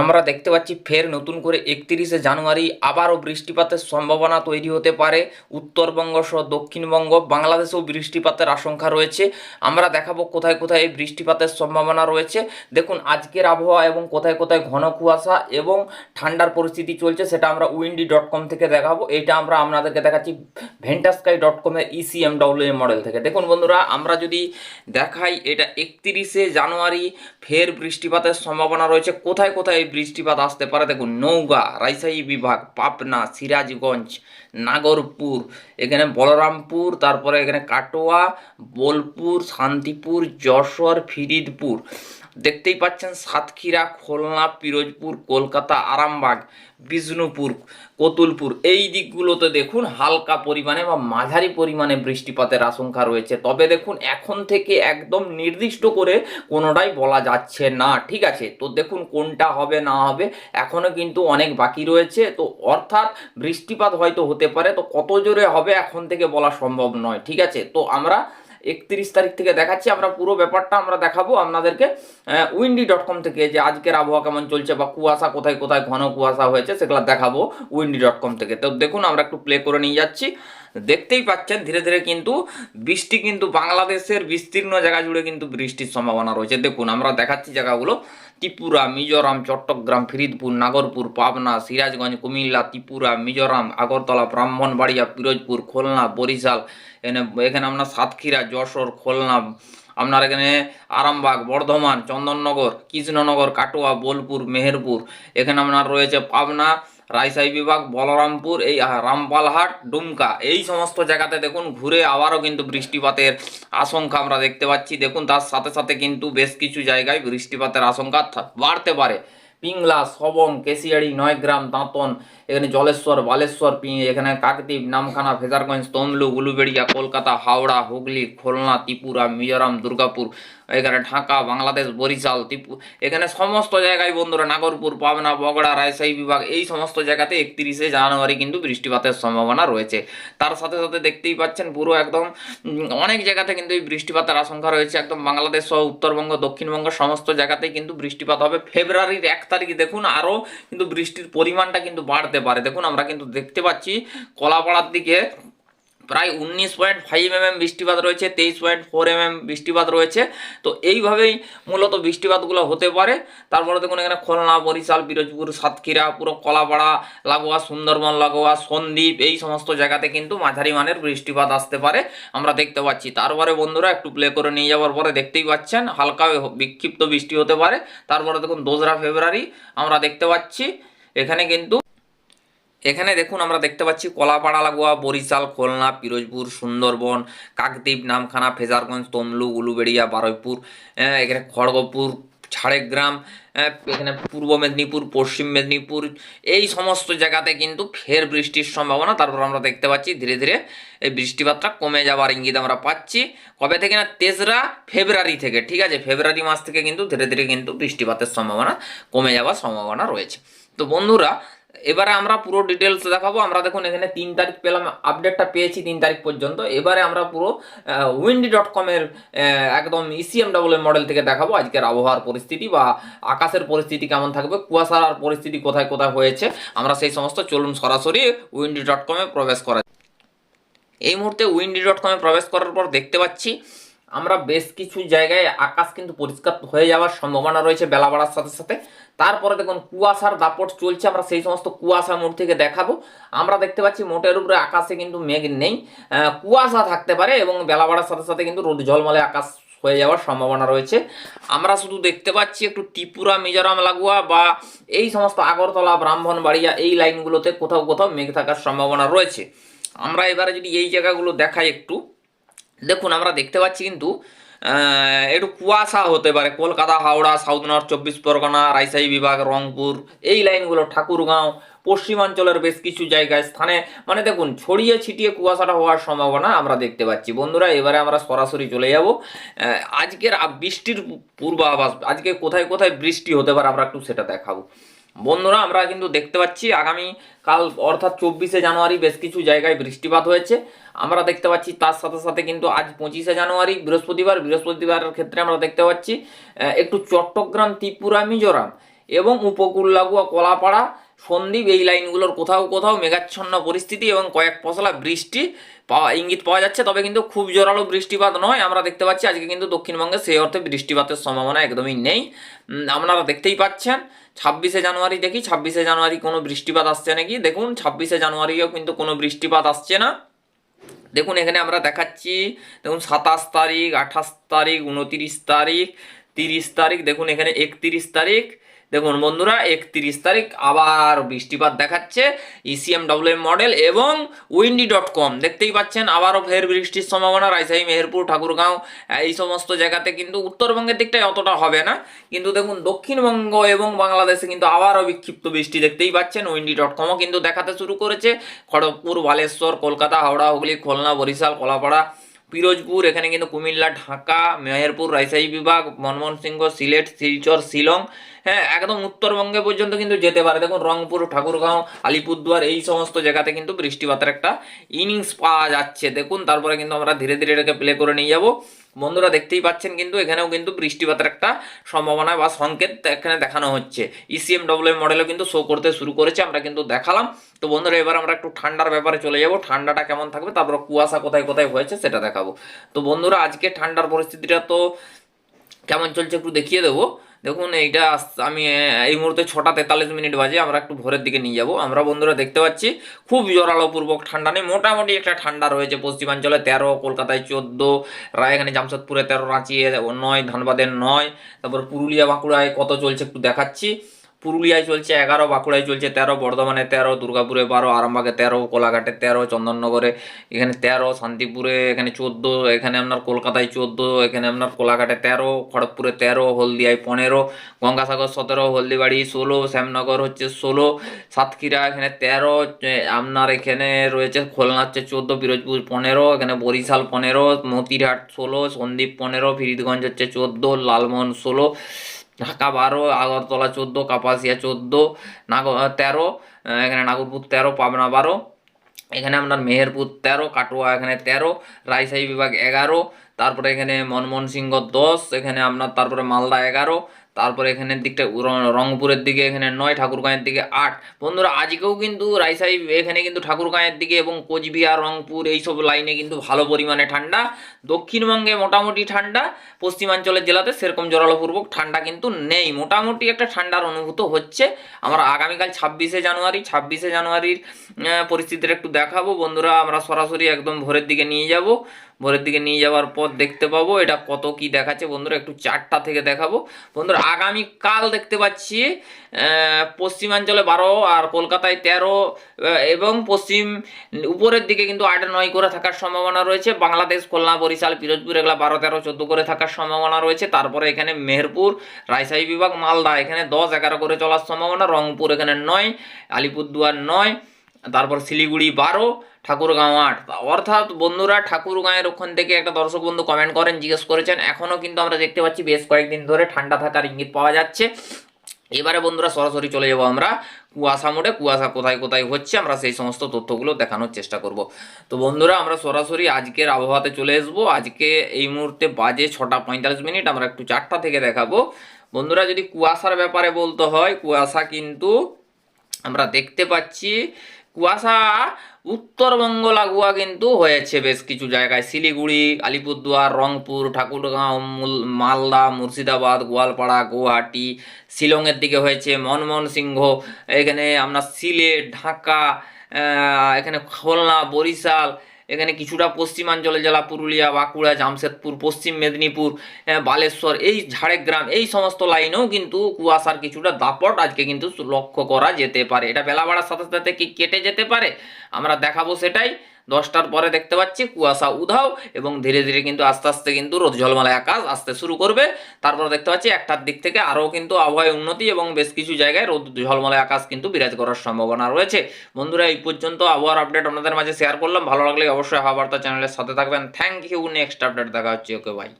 আমরা দেখতে পাচ্ছি ফের নতুন করে একত্রিশে জানুয়ারি আবারও বৃষ্টিপাতের সম্ভাবনা তৈরি হতে পারে। উত্তরবঙ্গ সহ দক্ষিণবঙ্গ, বাংলাদেশেও বৃষ্টিপাতের আশঙ্কা রয়েছে। আমরা দেখাবো কোথায় কোথায় এই বৃষ্টিপাতের সম্ভাবনা রয়েছে। দেখুন, আজকের আবহাওয়া এবং কোথায় কোথায় ঘন কুয়াশা এবং ঠান্ডার পরিস্থিতি চলছে, সেটা আমরা উইন্ডি ডট কম থেকে দেখাবো। এটা আমরা আপনাদেরকে দেখাচ্ছি ভেন্টাস্কাই ডট কমের ইসিএম ডব্লিউ মডেল থেকে। দেখুন বন্ধুরা, আমরা যদি দেখাই, এটা একত্রিশে জানুয়ারি ফের বৃষ্টিপাতের সম্ভাবনা রয়েছে। কোথায় কোথায় এই বৃষ্টিপাত আসতে পারে। দেখুন নৌগা রাজশাহী বিভাগ, পাবনা, সিরাজগঞ্জ, নাগরপুর, এখানে বলরামপুর, তারপরে এখানে কাটোয়া, বোলপুর, শান্তিপুর, যশোর, ফিরিদপুর। দেখতেই পাচ্ছেন সাতক্ষীরা, খুলনা, পিরোজপুর, কলকাতা, আরামবাগ, বিষ্ণুপুর, কতুলপুর। এই দিকগুলোতে দেখুন হালকা পরিমাণে বা মাঝারি পরিমাণে বৃষ্টিপাতের আশঙ্কা রয়েছে। তবে দেখুন এখন থেকে একদম নির্দিষ্ট করে কোনোটাই বলা যাচ্ছে না, ঠিক আছে? তো দেখুন কোনটা হবে, না হবে এখনও কিন্তু অনেক বাকি রয়েছে। তো অর্থাৎ বৃষ্টিপাত হয়তো হতে পারে, তো কত জোরে হবে এখন থেকে বলা সম্ভব নয়, ঠিক আছে? তো আমরা একত্রিশ তারিখ থেকে দেখাচ্ছি, আমরা পুরো ব্যাপারটা আমরা দেখাবো আপনাদেরকে উইন্ডি ডট কম থেকে যে আজকের আবহাওয়া কেমন চলছে বা কুয়াশা কোথায় কোথায়, ঘন কুয়াশা হয়েছে, সেগুলো দেখাবো উইন্ডি ডট কম থেকে। তো দেখুন, আমরা একটু প্লে করে নিয়ে যাচ্ছি। দেখতেই পাচ্ছেন, ধীরে ধীরে কিন্তু বৃষ্টি কিন্তু বাংলাদেশের বিস্তীর্ণ জায়গা জুড়ে কিন্তু বৃষ্টির সম্ভাবনা রয়েছে। দেখুন, আমরা দেখাচ্ছি জায়গাগুলো। ত্রিপুরা, মিজোরাম, চট্টগ্রাম, ফরিদপুর, নাগরপুর, পাবনা, সিরাজগঞ্জ, কুমিল্লা, ত্রিপুরা, মিজোরাম, আগরতলা, ব্রাহ্মণবাড়িয়া, পিরোজপুর, খুলনা, বরিশাল এখানে এখানে আপনার সাতক্ষীরা, যশোর, খুলনা, আপনার এখানে আরামবাগ, বর্ধমান, চন্দননগর, কৃষ্ণনগর, কাটোয়া, বোলপুর, মেহেরপুর, এখানে আপনার রয়েছে পাবনা রাজশাহী বিভাগ, বলরামপুর, এই রামপালহাট, ডুমকা, এই সমস্ত জায়গাতে দেখুন ঘুরে আবারও কিন্তু বৃষ্টিপাতের আশঙ্কা আমরা দেখতে পাচ্ছি। দেখুন তার সাথে সাথে কিন্তু বেশ কিছু জায়গায় বৃষ্টিপাতের আশঙ্কা বাড়তে পারে। পিংলা সবং কেশিয়াড়ি, নয়গ্রাম, দাঁতন, এখানে জলেশ্বর, বালেশ্বর এখানে কাকদ্বীপ, নামখানা ফেজারগঞ্জ তমলু উলুবেড়িয়া, কলকাতা, হাওড়া, হুগলি, খুলনা, ত্রিপুরা, মিজোরাম, দুর্গাপুর এখানে ঢাকা, বাংলাদেশ, বরিশাল, ত্রিপু, এখানে সমস্ত জায়গায় বন্ধুরা নাগরপুর, পাবনা, বগড়া, রাজশাহী বিভাগ, এই সমস্ত জায়গাতে একত্রিশে জানুয়ারি কিন্তু বৃষ্টিপাতের সম্ভাবনা রয়েছে। তার সাথে সাথে দেখতেই পাচ্ছেন পুরো একদম অনেক জায়গাতে কিন্তু এই বৃষ্টিপাতের আশঙ্কা রয়েছে। একদম বাংলাদেশ সহ উত্তরবঙ্গ, দক্ষিণবঙ্গ সমস্ত জায়গাতেই কিন্তু বৃষ্টিপাত হবে। ফেব্রুয়ারির এক তারিখ দেখুন, আরও কিন্তু বৃষ্টির পরিমাণটা কিন্তু বাড়তে পারে। দেখুন, আমরা কিন্তু দেখতে পাচ্ছি, কলাপাড়ার দিকে প্রায় উনিশ পয়েন্ট ফাইভ এমএম বৃষ্টিপাত রয়েছে, তেইশ পয়েন্ট ফোর এমএম বৃষ্টিপাত রয়েছে। তো এইভাবেই মূলত বৃষ্টিপাতগুলো হতে পারে। তারপরে দেখুন এখানে খুলনা, বরিশাল, পিরোজপুর, সাতক্ষীরা, পুরো কলাপাড়া, লাগোয়া, সুন্দরবন, লাগোয়া, সন্দ্বীপ, এই সমস্ত জায়গাতে কিন্তু মাঝারি মানের বৃষ্টিপাত আসতে পারে। আমরা দেখতে পাচ্ছি। তারপরে বন্ধুরা একটু প্লে করে নিয়ে যাওয়ার পরে দেখতেই পাচ্ছেন হালকা বিক্ষিপ্ত বৃষ্টি হতে পারে। তারপরে দেখুন দোসরা ফেব্রুয়ারি আমরা দেখতে পাচ্ছি। এখানে কিন্তু এখানে দেখুন আমরা দেখতে পাচ্ছি কলাপাড়া লাগোয়া বরিশাল খুলনা পিরোজপুর সুন্দরবন কাকদ্বীপ নামখানা ফেজারগঞ্জ তমলু উলুবেড়িয়া বারুইপুর আহ, এখানে খড়গপুর ঝাড়গ্রাম আহ, এখানে পূর্ব মেদিনীপুর পশ্চিম মেদিনীপুর এই সমস্ত জায়গাতে কিন্তু ফের বৃষ্টির সম্ভাবনা। তারপর আমরা দেখতে পাচ্ছি ধীরে ধীরে এই বৃষ্টিপাতটা কমে যাওয়ার ইঙ্গিত আমরা পাচ্ছি। কবে থেকে না? তেসরা ফেব্রুয়ারি থেকে ঠিক আছে? ফেব্রুয়ারি মাস থেকে কিন্তু ধীরে ধীরে কিন্তু বৃষ্টিপাতের সম্ভাবনা কমে যাওয়ার সম্ভাবনা রয়েছে। তো বন্ধুরা এবারে আমরা পুরো ডিটেলস দেখাবো। আমরা দেখুন, এখানে তিন তারিখ পেলাম আপডেটটা পেয়েছি তিন তারিখ পর্যন্ত। এবারে আমরা পুরো উইন্ডি ডট কমের একদম ইসিএম ডাবল মডেল থেকে দেখাবো। আজকের আবহাওয়ার পরিস্থিতি বা আকাশের পরিস্থিতি কেমন থাকবে, কুয়াশার পরিস্থিতি কোথায় কোথায় হয়েছে, আমরা সেই সমস্ত চলুন সরাসরি উইন্ডি ডট কমে প্রবেশ করা এই মুহূর্তে উইন্ডি ডট কমে প্রবেশ করার পর দেখতে পাচ্ছি আমরা বেশ কিছু জায়গায় আকাশ কিন্তু পরিষ্কার হয়ে যাওয়ার সম্ভাবনা রয়েছে বেলা বাড়ার সাথে সাথে। তারপরে দেখুন, কুয়াশার দাপট চলছে, আমরা সেই সমস্ত কুয়াশা মোড় থেকে দেখাবো। আমরা দেখতে পাচ্ছি মোটের উপরে আকাশে কিন্তু মেঘ নেই। কুয়াশা থাকতে পারে এবং বেলা বাড়ার সাথে সাথে কিন্তু রোদ ঝলমলে আকাশ হয়ে যাওয়ার সম্ভাবনা রয়েছে। আমরা শুধু দেখতে পাচ্ছি একটু ত্রিপুরা, মিজোরাম, লাগোয়া বা এই সমস্ত আগরতলা, ব্রাহ্মণবাড়িয়া এই লাইনগুলোতে কোথাও কোথাও মেঘ থাকার সম্ভাবনা রয়েছে। আমরা এবারে যদি এই জায়গাগুলো দেখাই একটু। দেখুন, আমরা দেখতে পাচ্ছি কিন্তু একটু কুয়াশা হতে পারে। কলকাতা, হাওড়া সাউথ নর্থ চব্বিশ পরগনা, রাজশাহী বিভাগ, রংপুর, এই লাইনগুলো ঠাকুরগাঁও, পশ্চিমাঞ্চলের বেশ কিছু জায়গায় স্থানে মানে দেখুন, ছড়িয়ে ছিটিয়ে কুয়াশাটা হওয়ার সম্ভাবনা আমরা দেখতে পাচ্ছি। বন্ধুরা, এবারে আমরা সরাসরি চলে যাব। আজকের বৃষ্টির পূর্বাভাস, আজকে কোথায় কোথায় বৃষ্টি হতে পারে, আমরা একটু সেটা দেখাবো। বন্ধুরা, আমরা কিন্তু দেখতে পাচ্ছি আগামী কাল, অর্থাৎ চব্বিশে জানুয়ারি বেশ কিছু জায়গায় বৃষ্টিপাত হয়েছে। আমরা দেখতে পাচ্ছি তার সাথে সাথে কিন্তু আজ পঁচিশে জানুয়ারি, বৃহস্পতিবার বৃহস্পতিবারের ক্ষেত্রে আমরা দেখতে পাচ্ছি একটু চট্টগ্রাম, ত্রিপুরা, মিজোরাম এবং উপকূল লাগুয়া কলাপাড়া সন্দ্বীপ এই লাইনগুলোর কোথাও কোথাও মেঘাচ্ছন্ন পরিস্থিতি এবং কয়েক পশলা বৃষ্টি পাওয়া, ইঙ্গিত পাওয়া যাচ্ছে, তবে কিন্তু খুব জোরালো বৃষ্টিপাত নয়। আমরা দেখতে পাচ্ছি আজকে কিন্তু দক্ষিণবঙ্গে সেই অর্থে বৃষ্টিপাতের সম্ভাবনা একদমই নেই। আপনারা দেখতেই পাচ্ছেন, ছাব্বিশে জানুয়ারি দেখি, ছাব্বিশে জানুয়ারি কোনো বৃষ্টিপাত আসছে নাকি? দেখুন, ছাব্বিশে জানুয়ারিও কিন্তু কোনো বৃষ্টিপাত আসছে না। দেখুন, এখানে আমরা দেখাচ্ছি, দেখুন, সাতাশ তারিখ, আঠাশ তারিখ, উনতিরিশ তারিখ তিরিশ তারিখ, দেখুন এখানে একত্রিশ তারিখ। দেখুন বন্ধুরা, একত্রিশ তারিখ আবার বৃষ্টিপাত দেখাচ্ছে ইসিএম ডব্লিউ মডেল এবং উইন্ডি ডট কম দেখতেই পাচ্ছেন, আবারও ফের বৃষ্টির সম্ভাবনা। রাজশাহী, মেহেরপুর, ঠাকুরগাঁও, এই সমস্ত জায়গাতে কিন্তু উত্তরবঙ্গের দিকটায় অতটা হবে না। কিন্তু দেখুন, দক্ষিণবঙ্গ এবং বাংলাদেশে কিন্তু আবারও বিক্ষিপ্ত বৃষ্টি দেখতেই পাচ্ছেন। উইন্ডি ডট কমও কিন্তু দেখাতে শুরু করেছে। খড়গপুর, বালেশ্বর, কলকাতা, হাওড়া, হুগলি, খুলনা, বরিশাল, কলাপাড়া পিরোজপুর, এখানে কিন্তু কুমিল্লা, ঢাকা, মেহেরপুর, রাজশাহী বিভাগ মনমোহন সিংহ সিলেট, শিলচর, শিলং হ্যাঁ একদম উত্তরবঙ্গে পর্যন্ত কিন্তু যেতে পারে। দেখুন, রংপুর, ঠাকুরগাঁও, আলিপুরদুয়ার, এই সমস্ত জায়গাতে কিন্তু বৃষ্টিপাতের একটা ইনিংস পাওয়া যাচ্ছে। দেখুন, তারপরে কিন্তু আমরা ধীরে ধীরে এটাকে প্লে করে নিয়ে যাব। বন্ধুরা দেখতেই পাচ্ছেন কিন্তু, এখানেও কিন্তু বৃষ্টিপাতের একটা সম্ভাবনা বা সংকেত এখানে দেখানো হচ্ছে। ইসিএম ডব্লিউ মডেলও কিন্তু শো করতে শুরু করেছে, আমরা কিন্তু দেখালাম। তো বন্ধুরা, এবার আমরা একটু ঠান্ডার ব্যাপারে চলে যাব। ঠান্ডাটা কেমন থাকবে, তারপর কুয়াশা কোথায় কোথায় হয়েছে সেটা দেখাবো। তো বন্ধুরা, আজকে ঠান্ডার পরিস্থিতিটা তো কেমন চলছে একটু দেখিয়ে দেবো। দেখুন, এইটা আমি এই মুহূর্তে ছটা তেতাল্লিশ মিনিট বাজে, আমরা একটু ভোরের দিকে নিয়ে যাব। আমরা বন্ধুরা দেখতে পাচ্ছি, খুব জোরালো পূর্বক ঠান্ডা নেই, মোটামুটি একটা ঠান্ডা রয়েছে পশ্চিমাঞ্চলে তেরো, কলকাতায় চোদ্দ রায় এখানে জামশেদপুরে তেরো, রাঁচি নয় ধানবাদের নয়, তারপর পুরুলিয়া, বাঁকুড়ায় কত চলছে একটু দেখাচ্ছি। পুরুলিয়ায় চলছে এগারো, বাঁকুড়ায় চলছে তেরো, বর্ধমানে তেরো, দুর্গাপুরে বারো, আরামবাগে তেরো, কোলাঘাটে তেরো, চন্দননগরে এখানে তেরো, শান্তিপুরে এখানে চোদ্দ, এখানে আপনার কলকাতায় চোদ্দ, এখানে আপনার কোলাঘাটে তেরো, খড়গপুরে তেরো, হলদিয়ায় পনেরো, গঙ্গাসাগর সতেরো, হলদিবাড়ি ষোলো, শ্যামনগর হচ্ছে ষোলো, সাতক্ষীরা এখানে তেরো আপনার এখানে রয়েছে খুলনা হচ্ছে চোদ্দ, পিরোজপুর পনেরো, এখানে বরিশাল পনেরো, মতিরহাট ষোলো, সন্দ্বীপ পনেরো, ফিরিদগঞ্জ হচ্ছে চোদ্দ, লালমোহন ষোলো ঢাকা বারো, আগরতলা চোদ্দ, কাপাসিয়া চোদ্দ, নাগ তেরো এখানে নাগরপুর তেরো, পাবনা বারো, এখানে আপনার মেহেরপুর তেরো, কাটোয়া এখানে তেরো, রাজশাহী বিভাগ এগারো, তারপরে এখানে মনমোহন সিংহ দশ, এখানে আপনার তারপরে মালদা এগারো তারপরে এখানের দিকটা রংপুরের দিকে, এখানে নয়, ঠাকুরগাঁয়ের দিকে আট। বন্ধুরা, আজকেও কিন্তু রাজশাহী এখানে কিন্তু ঠাকুরগাঁয়ের দিকে এবং কোচবিহার, রংপুর এইসব লাইনে কিন্তু ভালো পরিমাণে ঠান্ডা। দক্ষিণবঙ্গে মোটামুটি ঠান্ডা, পশ্চিমাঞ্চলের জেলাতে সেরকম জোরালোপূর্বক ঠান্ডা কিন্তু নেই। মোটামুটি একটা ঠান্ডার অনুভূত হচ্ছে। আমরা আগামীকাল ছাব্বিশে জানুয়ারি, ছাব্বিশে জানুয়ারির পরিস্থিতিটা একটু দেখাবো। বন্ধুরা, আমরা সরাসরি একদম ভোরের দিকে নিয়ে যাব। ভোরের দিকে নিয়ে যাওয়ার পর দেখতে পাবো। এটা কত কি দেখাচ্ছে বন্ধুরা? একটু চারটা থেকে দেখাবো। বন্ধুরা আগামীকাল দেখতে পাচ্ছি পশ্চিমাঞ্চলে বারো আর কলকাতায় তেরো এবং পশ্চিম উপরের দিকে কিন্তু আট নয় করে থাকার সম্ভাবনা রয়েছে। বাংলাদেশ, খুলনা, বরিশাল, পিরোজপুর এগুলো বারো, তেরো, চোদ্দ করে থাকার সম্ভাবনা রয়েছে। তারপরে এখানে মেহেরপুর, রাজশাহী বিভাগ, মালদা, এখানে দশ, এগারো করে চলার সম্ভাবনা। রংপুর এখানে নয়, আলিপুরদুয়ার নয়। তারপর শিলিগুড়ি বারো, ঠাকুরগাঁও আট। অর্থাৎ বন্ধুরা ঠাকুরগাঁয়ের ওখান থেকে একটা দর্শক বন্ধু কমেন্ট করেন, জিজ্ঞেস করেছেন। এখনও কিন্তু আমরা দেখতে পাচ্ছি বেশ কয়েকদিন ধরে ঠান্ডা থাকার ইঙ্গিত পাওয়া যাচ্ছে। এবারে বন্ধুরা সরাসরি চলে যাব আমরা কুয়াশা মোড়ে। কুয়াশা কোথায় কোথায় হচ্ছে আমরা সেই সমস্ত তথ্যগুলো দেখানোর চেষ্টা করব। তো বন্ধুরা আমরা সরাসরি আজকের আবহাওয়াতে চলে আসব। আজকে এই মুহূর্তে বাজে ছটা পঁয়তাল্লিশ মিনিট, আমরা একটু চারটা থেকে দেখাবো। বন্ধুরা যদি কুয়াশার ব্যাপারে বলতে হয়, কুয়াশা কিন্তু আমরা দেখতে পাচ্ছি, কুয়াশা উত্তরবঙ্গ লাগুয়া কিন্তু হয়েছে বেশ কিছু জায়গায়। শিলিগুড়ি, আলিপুরদুয়ার, রংপুর, ঠাকুরগাঁও, মুল- মালদা, মুর্শিদাবাদ, গোয়ালপাড়া, গুয়াহাটি, শিলংয়ের দিকে হয়েছে মনমোহন সিংহ এখানে আমরা সিলেট, ঢাকা এখানে খুলনা, বরিশাল এখানে কিছুটা পশ্চিমাঞ্চলে জেলা পুরুলিয়া, বাঁকুড়া, জামশেদপুর, পশ্চিম মেদিনীপুর বালেশ্বর, এই ঝাড়গ্রাম, এই সমস্ত লাইনেও কিন্তু কুয়াশার কিছুটা দাপট আজকে কিন্তু লক্ষ্য করা যেতে পারে। এটা বেলা বাড়ার সাথে সাথে কি কেটে যেতে পারে? আমরা দেখাবো সেটাই। দশটার পরে দেখতে পাচ্ছি কুয়াশা উধাও এবং ধীরে ধীরে কিন্তু আস্তে আস্তে কিন্তু রোদ ঝলমালায় আকাশ আসতে শুরু করবে। তারপর দেখতে পাচ্ছি একটার দিক থেকে আরও কিন্তু আবহাওয়ায় উন্নতি এবং বেশ কিছু জায়গায় রোদ ঝলমালায় আকাশ কিন্তু বিরাজ করার সম্ভাবনা রয়েছে। বন্ধুরা, এই পর্যন্ত আবহাওয়ার আপডেট আপনাদের মাঝে শেয়ার করলাম। ভালো লাগলে অবশ্যই হাওয়া বার্তা চ্যানেলের সাথে থাকবেন। থ্যাংক ইউ নেক্সট আপডেট দেখা হচ্ছে। Okay bye